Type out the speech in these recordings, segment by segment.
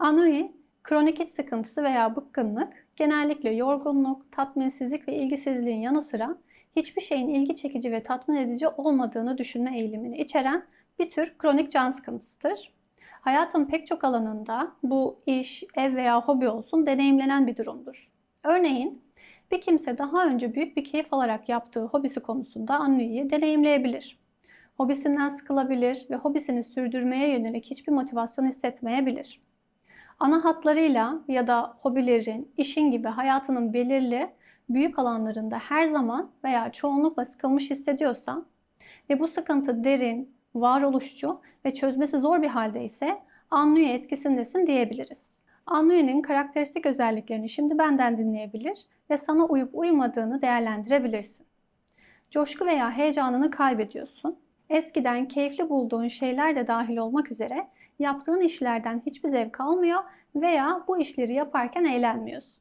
Anui, kronik iç sıkıntısı veya bıkkınlık, genellikle yorgunluk, tatminsizlik ve ilgisizliğin yanı sıra hiçbir şeyin ilgi çekici ve tatmin edici olmadığını düşünme eğilimini içeren bir tür kronik can sıkıntısıdır. Hayatın pek çok alanında bu iş, ev veya hobi olsun deneyimlenen bir durumdur. Örneğin bir kimse daha önce büyük bir keyif alarak yaptığı hobisi konusunda annuiyi deneyimleyebilir. Hobisinden sıkılabilir ve hobisini sürdürmeye yönelik hiçbir motivasyon hissetmeyebilir. Ana hatlarıyla ya da hobilerin, işin gibi hayatının belirli büyük alanlarında her zaman veya çoğunlukla sıkılmış hissediyorsa ve bu sıkıntı derin, varoluşçu ve çözmesi zor bir halde ise Annuyi etkisindesin diyebiliriz. Annuyi'nin karakteristik özelliklerini şimdi benden dinleyebilir ve sana uyup uymadığını değerlendirebilirsin. Coşku veya heyecanını kaybediyorsun. Eskiden keyifli bulduğun şeyler de dahil olmak üzere yaptığın işlerden hiçbir zevk almıyor veya bu işleri yaparken eğlenmiyorsun.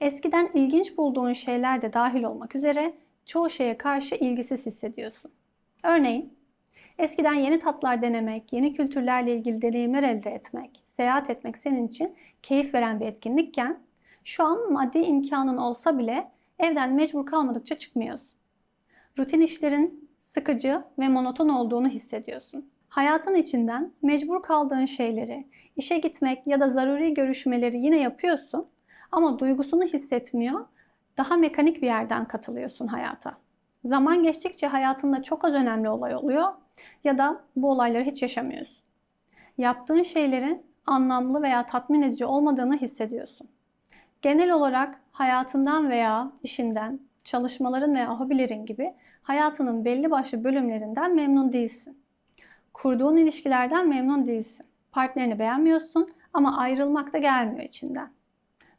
Eskiden ilginç bulduğun şeyler de dahil olmak üzere çoğu şeye karşı ilgisiz hissediyorsun. Örneğin, eskiden yeni tatlar denemek, yeni kültürlerle ilgili deneyimler elde etmek, seyahat etmek senin için keyif veren bir etkinlikken, şu an maddi imkanın olsa bile evden mecbur kalmadıkça çıkmıyorsun. Rutin işlerin sıkıcı ve monoton olduğunu hissediyorsun. Hayatın içinden mecbur kaldığın şeyleri, işe gitmek ya da zaruri görüşmeleri yine yapıyorsun ama duygusunu hissetmiyor, daha mekanik bir yerden katılıyorsun hayata. Zaman geçtikçe hayatında çok az önemli olay oluyor ya da bu olayları hiç yaşamıyorsun. Yaptığın şeylerin anlamlı veya tatmin edici olmadığını hissediyorsun. Genel olarak hayatından veya işinden, çalışmaların veya hobilerin gibi hayatının belli başlı bölümlerinden memnun değilsin. Kurduğun ilişkilerden memnun değilsin. Partnerini beğenmiyorsun ama ayrılmak da gelmiyor içinden.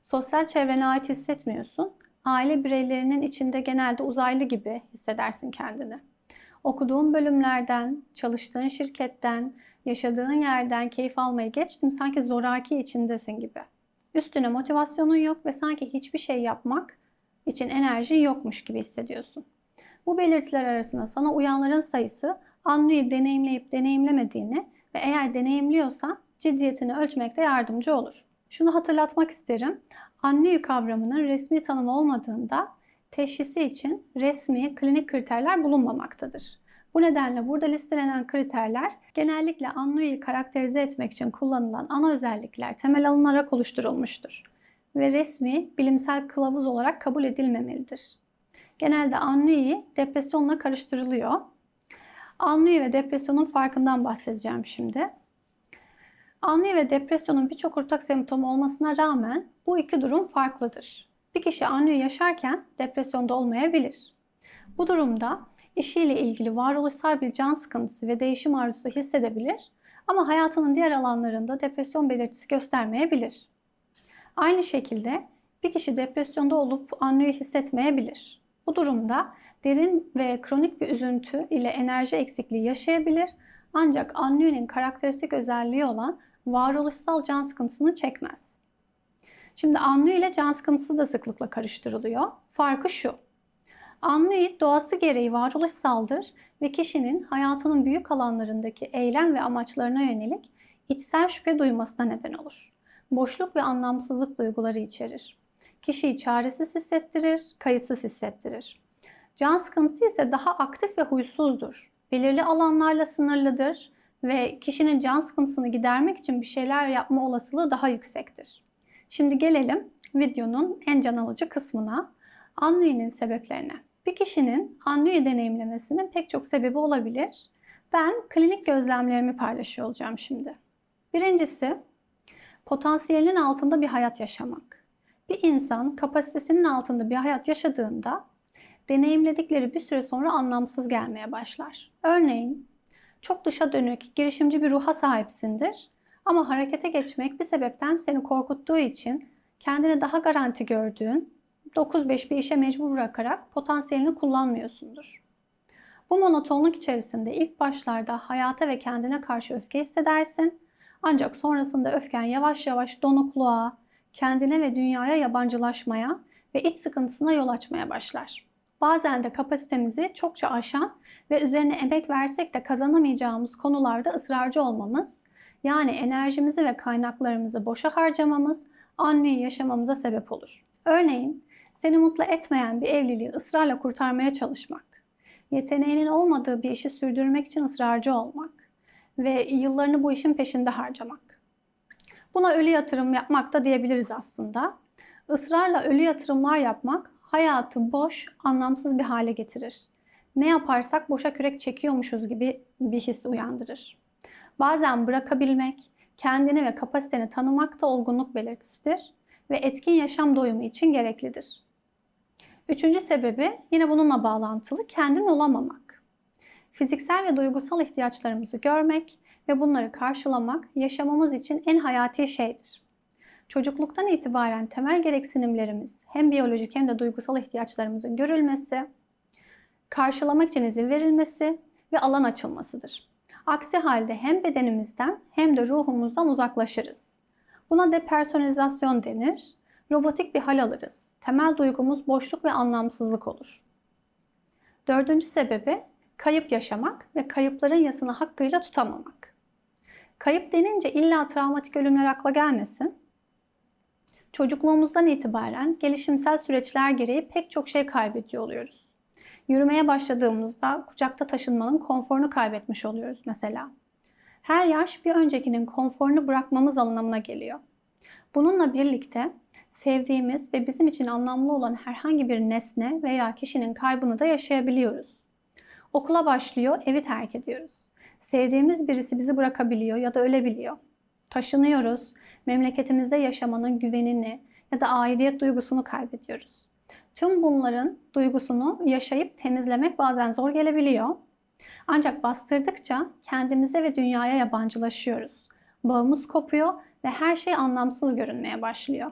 Sosyal çevrene ait hissetmiyorsun. Aile bireylerinin içinde genelde uzaylı gibi hissedersin kendini. Okuduğun bölümlerden, çalıştığın şirketten, yaşadığın yerden keyif almayı geçtim sanki zoraki içindesin gibi. Üstüne motivasyonun yok ve sanki hiçbir şey yapmak için enerjin yokmuş gibi hissediyorsun. Bu belirtiler arasında sana uyanların sayısı Annu'yu deneyimleyip deneyimlemediğini ve eğer deneyimliyorsa ciddiyetini ölçmekte yardımcı olur. Şunu hatırlatmak isterim. Annuyu kavramının resmi tanımı olmadığında teşhisi için resmi klinik kriterler bulunmamaktadır. Bu nedenle burada listelenen kriterler genellikle Annui'yi karakterize etmek için kullanılan ana özellikler temel alınarak oluşturulmuştur ve resmi bilimsel kılavuz olarak kabul edilmemelidir. Genelde Annui depresyonla karıştırılıyor. Annui ve depresyonun farkından bahsedeceğim şimdi. Annui ve depresyonun birçok ortak semptomu olmasına rağmen bu iki durum farklıdır. Bir kişi annui yaşarken depresyonda olmayabilir. Bu durumda işiyle ilgili varoluşsal bir can sıkıntısı ve değişim arzusu hissedebilir ama hayatının diğer alanlarında depresyon belirtisi göstermeyebilir. Aynı şekilde bir kişi depresyonda olup annui hissetmeyebilir. Bu durumda derin ve kronik bir üzüntü ile enerji eksikliği yaşayabilir ancak annuinin karakteristik özelliği olan varoluşsal can sıkıntısını çekmez. Şimdi annu ile can sıkıntısı da sıklıkla karıştırılıyor. Farkı şu. Annui doğası gereği varoluşsaldır ve kişinin hayatının büyük alanlarındaki eylem ve amaçlarına yönelik içsel şüphe duymasına neden olur. Boşluk ve anlamsızlık duyguları içerir. Kişiyi çaresiz hissettirir, kayıtsız hissettirir. Can sıkıntısı ise daha aktif ve huysuzdur. Belirli alanlarla sınırlıdır ve kişinin can sıkıntısını gidermek için bir şeyler yapma olasılığı daha yüksektir. Şimdi gelelim videonun en can alıcı kısmına, annui'nin sebeplerine. Bir kişinin annui deneyimlemesinin pek çok sebebi olabilir. Ben klinik gözlemlerimi paylaşıyor olacağım şimdi. Birincisi, potansiyelinin altında bir hayat yaşamak. Bir insan kapasitesinin altında bir hayat yaşadığında deneyimledikleri bir süre sonra anlamsız gelmeye başlar. Örneğin çok dışa dönük, girişimci bir ruha sahipsindir ama harekete geçmek bir sebepten seni korkuttuğu için kendini daha garanti gördüğün 9-5 bir işe mecbur bırakarak potansiyelini kullanmıyorsundur. Bu monotonluk içerisinde ilk başlarda hayata ve kendine karşı öfke hissedersin. Ancak sonrasında öfken yavaş yavaş donukluğa, kendine ve dünyaya yabancılaşmaya ve iç sıkıntısına yol açmaya başlar. Bazen de kapasitemizi çokça aşan ve üzerine emek versek de kazanamayacağımız konularda ısrarcı olmamız, yani enerjimizi ve kaynaklarımızı boşa harcamamız ennui yaşamamıza sebep olur. Örneğin seni mutlu etmeyen bir evliliği ısrarla kurtarmaya çalışmak, yeteneğinin olmadığı bir işi sürdürmek için ısrarcı olmak ve yıllarını bu işin peşinde harcamak. Buna ölü yatırım yapmak da diyebiliriz aslında. Israrla ölü yatırımlar yapmak hayatı boş, anlamsız bir hale getirir. Ne yaparsak boşa kürek çekiyormuşuz gibi bir his uyandırır. Bazen bırakabilmek, kendini ve kapasiteni tanımak da olgunluk belirtisidir ve etkin yaşam doyumu için gereklidir. Üçüncü sebebi yine bununla bağlantılı kendin olamamak. Fiziksel ve duygusal ihtiyaçlarımızı görmek ve bunları karşılamak yaşamamız için en hayati şeydir. Çocukluktan itibaren temel gereksinimlerimiz hem biyolojik hem de duygusal ihtiyaçlarımızın görülmesi, karşılamak için izin verilmesi ve alan açılmasıdır. Aksi halde hem bedenimizden hem de ruhumuzdan uzaklaşırız. Buna depersonalizasyon denir. Robotik bir hal alırız. Temel duygumuz boşluk ve anlamsızlık olur. Dördüncü sebebi kayıp yaşamak ve kayıpların yasını hakkıyla tutamamak. Kayıp denince illa travmatik ölümler akla gelmesin. Çocukluğumuzdan itibaren gelişimsel süreçler gereği pek çok şey kaybediyor oluyoruz. Yürümeye başladığımızda kucakta taşınmanın konforunu kaybetmiş oluyoruz mesela. Her yaş bir öncekinin konforunu bırakmamız anlamına geliyor. Bununla birlikte sevdiğimiz ve bizim için anlamlı olan herhangi bir nesne veya kişinin kaybını da yaşayabiliyoruz. Okula başlıyor, evi terk ediyoruz. Sevdiğimiz birisi bizi bırakabiliyor ya da ölebiliyor. Taşınıyoruz, memleketimizde yaşamanın güvenini ya da aidiyet duygusunu kaybediyoruz. Tüm bunların duygusunu yaşayıp temizlemek bazen zor gelebiliyor. Ancak bastırdıkça kendimize ve dünyaya yabancılaşıyoruz. Bağımız kopuyor ve her şey anlamsız görünmeye başlıyor.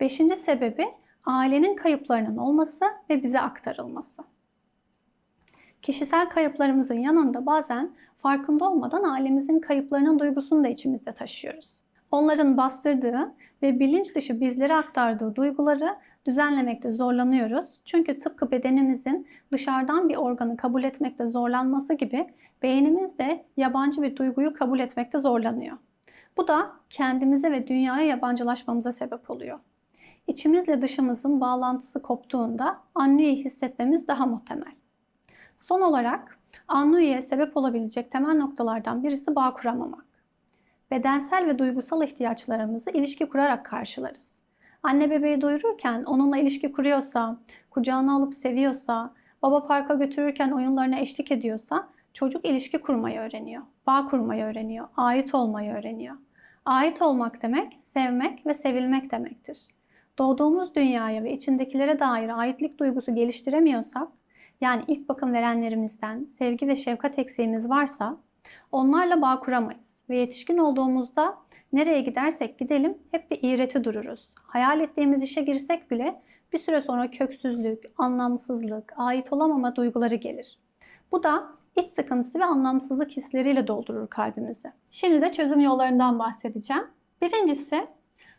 Beşinci sebebi ailenin kayıplarının olması ve bize aktarılması. Kişisel kayıplarımızın yanında bazen farkında olmadan ailemizin kayıplarının duygusunu da içimizde taşıyoruz. Onların bastırdığı ve bilinç dışı bizlere aktardığı duyguları düzenlemekte zorlanıyoruz. Çünkü tıpkı bedenimizin dışarıdan bir organı kabul etmekte zorlanması gibi beynimiz de yabancı bir duyguyu kabul etmekte zorlanıyor. Bu da kendimize ve dünyaya yabancılaşmamıza sebep oluyor. İçimizle dışımızın bağlantısı koptuğunda anneyi hissetmemiz daha muhtemel. Son olarak annuiye sebep olabilecek temel noktalardan birisi bağ kuramamak. Bedensel ve duygusal ihtiyaçlarımızı ilişki kurarak karşılarız. Anne bebeği doyururken onunla ilişki kuruyorsa, kucağına alıp seviyorsa, baba parka götürürken oyunlarına eşlik ediyorsa çocuk ilişki kurmayı öğreniyor. Bağ kurmayı öğreniyor, ait olmayı öğreniyor. Ait olmak demek, sevmek ve sevilmek demektir. Doğduğumuz dünyaya ve içindekilere dair aitlik duygusu geliştiremiyorsak, yani ilk bakım verenlerimizden sevgi ve şefkat eksiğimiz varsa onlarla bağ kuramayız ve yetişkin olduğumuzda nereye gidersek gidelim hep bir iğreti dururuz. Hayal ettiğimiz işe girsek bile bir süre sonra köksüzlük, anlamsızlık, ait olamama duyguları gelir. Bu da iç sıkıntısı ve anlamsızlık hisleriyle doldurur kalbimizi. Şimdi de çözüm yollarından bahsedeceğim. Birincisi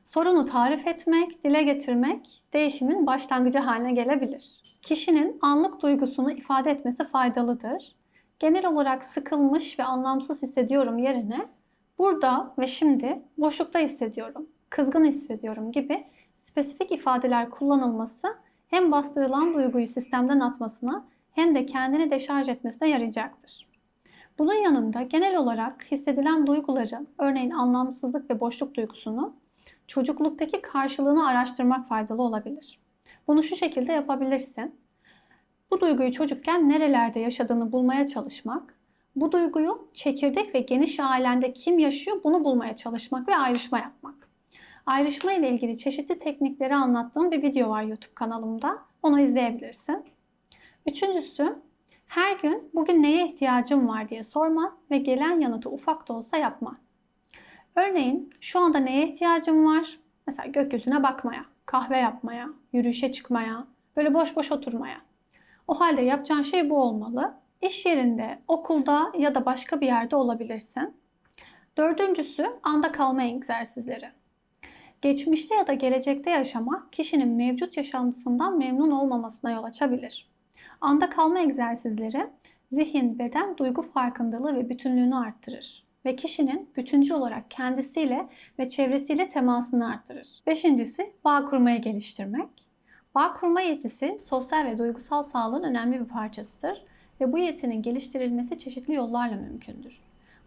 sorunu tarif etmek, dile getirmek değişimin başlangıcı haline gelebilir. Kişinin anlık duygusunu ifade etmesi faydalıdır. Genel olarak sıkılmış ve anlamsız hissediyorum yerine burada ve şimdi boşlukta hissediyorum, kızgın hissediyorum gibi spesifik ifadeler kullanılması hem bastırılan duyguyu sistemden atmasına hem de kendini deşarj etmesine yarayacaktır. Bunun yanında genel olarak hissedilen duyguların, örneğin anlamsızlık ve boşluk duygusunu çocukluktaki karşılığını araştırmak faydalı olabilir. Bunu şu şekilde yapabilirsin. Bu duyguyu çocukken nerelerde yaşadığını bulmaya çalışmak, bu duyguyu çekirdek ve geniş ailende kim yaşıyor bunu bulmaya çalışmak ve ayrışma yapmak. Ayrışma ile ilgili çeşitli teknikleri anlattığım bir video var YouTube kanalımda. Onu izleyebilirsin. Üçüncüsü, her gün bugün neye ihtiyacım var diye sorma ve gelen yanıtı ufak da olsa yapma. Örneğin şu anda neye ihtiyacım var? Mesela gökyüzüne bakmaya, kahve yapmaya, yürüyüşe çıkmaya, böyle boş boş oturmaya. O halde yapacağın şey bu olmalı. İş yerinde, okulda ya da başka bir yerde olabilirsin. Dördüncüsü anda kalma egzersizleri. Geçmişte ya da gelecekte yaşamak kişinin mevcut yaşantısından memnun olmamasına yol açabilir. Anda kalma egzersizleri zihin, beden, duygu farkındalığı ve bütünlüğünü arttırır. Ve kişinin bütüncül olarak kendisiyle ve çevresiyle temasını arttırır. Beşincisi bağ kurmayı geliştirmek. Bağ kurma yetisi sosyal ve duygusal sağlığın önemli bir parçasıdır ve bu yetinin geliştirilmesi çeşitli yollarla mümkündür.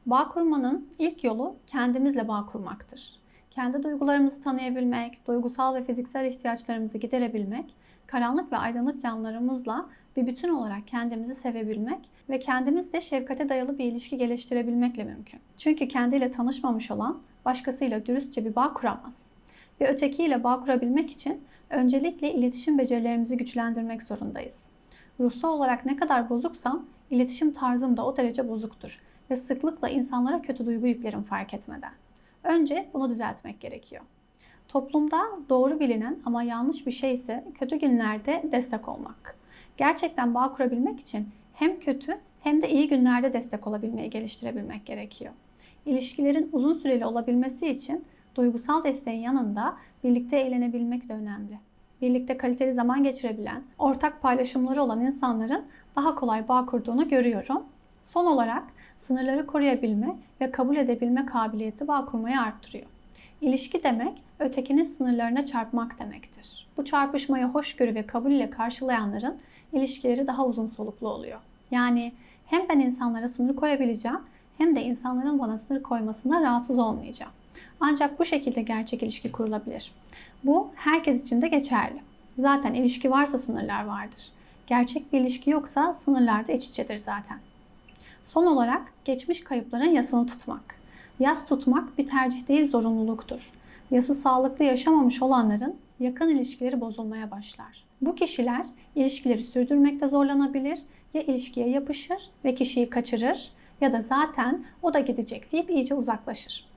Bağ kurmanın ilk yolu kendimizle bağ kurmaktır. Kendi duygularımızı tanıyabilmek, duygusal ve fiziksel ihtiyaçlarımızı giderebilmek, karanlık ve aydınlık yanlarımızla bir bütün olarak kendimizi sevebilmek ve kendimizle şefkate dayalı bir ilişki geliştirebilmekle mümkün. Çünkü kendiyle tanışmamış olan başkasıyla dürüstçe bir bağ kuramaz. Ve ötekiyle bağ kurabilmek için öncelikle iletişim becerilerimizi güçlendirmek zorundayız. Ruhsal olarak ne kadar bozuksam iletişim tarzım da o derece bozuktur ve sıklıkla insanlara kötü duygu yüklerim fark etmeden. Önce bunu düzeltmek gerekiyor. Toplumda doğru bilinen ama yanlış bir şey ise kötü günlerde destek olmak. Gerçekten bağ kurabilmek için hem kötü hem de iyi günlerde destek olabilmeyi geliştirebilmek gerekiyor. İlişkilerin uzun süreli olabilmesi için duygusal desteğin yanında birlikte eğlenebilmek de önemli. Birlikte kaliteli zaman geçirebilen, ortak paylaşımları olan insanların daha kolay bağ kurduğunu görüyorum. Son olarak sınırları koruyabilme ve kabul edebilme kabiliyeti bağ kurmayı arttırıyor. İlişki demek ötekinin sınırlarına çarpmak demektir. Bu çarpışmayı hoşgörü ve kabul ile karşılayanların ilişkileri daha uzun soluklu oluyor. Yani hem ben insanlara sınır koyabileceğim hem de insanların bana sınır koymasına rahatsız olmayacağım. Ancak bu şekilde gerçek ilişki kurulabilir. Bu herkes için de geçerli. Zaten ilişki varsa sınırlar vardır. Gerçek bir ilişki yoksa sınırlar da iç içedir zaten. Son olarak geçmiş kayıpların yasını tutmak. Yas tutmak bir tercih değil zorunluluktur. Yası sağlıklı yaşamamış olanların yakın ilişkileri bozulmaya başlar. Bu kişiler ilişkileri sürdürmekte zorlanabilir, ya ilişkiye yapışır ve kişiyi kaçırır ya da zaten o da gidecek deyip iyice uzaklaşır.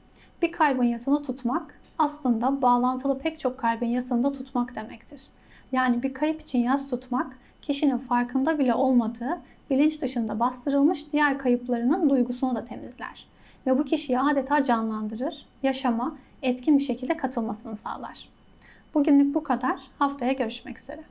Bir kaybın yasını tutmak aslında bağlantılı pek çok kaybın yasını da tutmak demektir. Yani bir kayıp için yas tutmak kişinin farkında bile olmadığı bilinç dışında bastırılmış diğer kayıplarının duygusunu da temizler. Ve bu kişiyi adeta canlandırır, yaşama etkin bir şekilde katılmasını sağlar. Bugünlük bu kadar. Haftaya görüşmek üzere.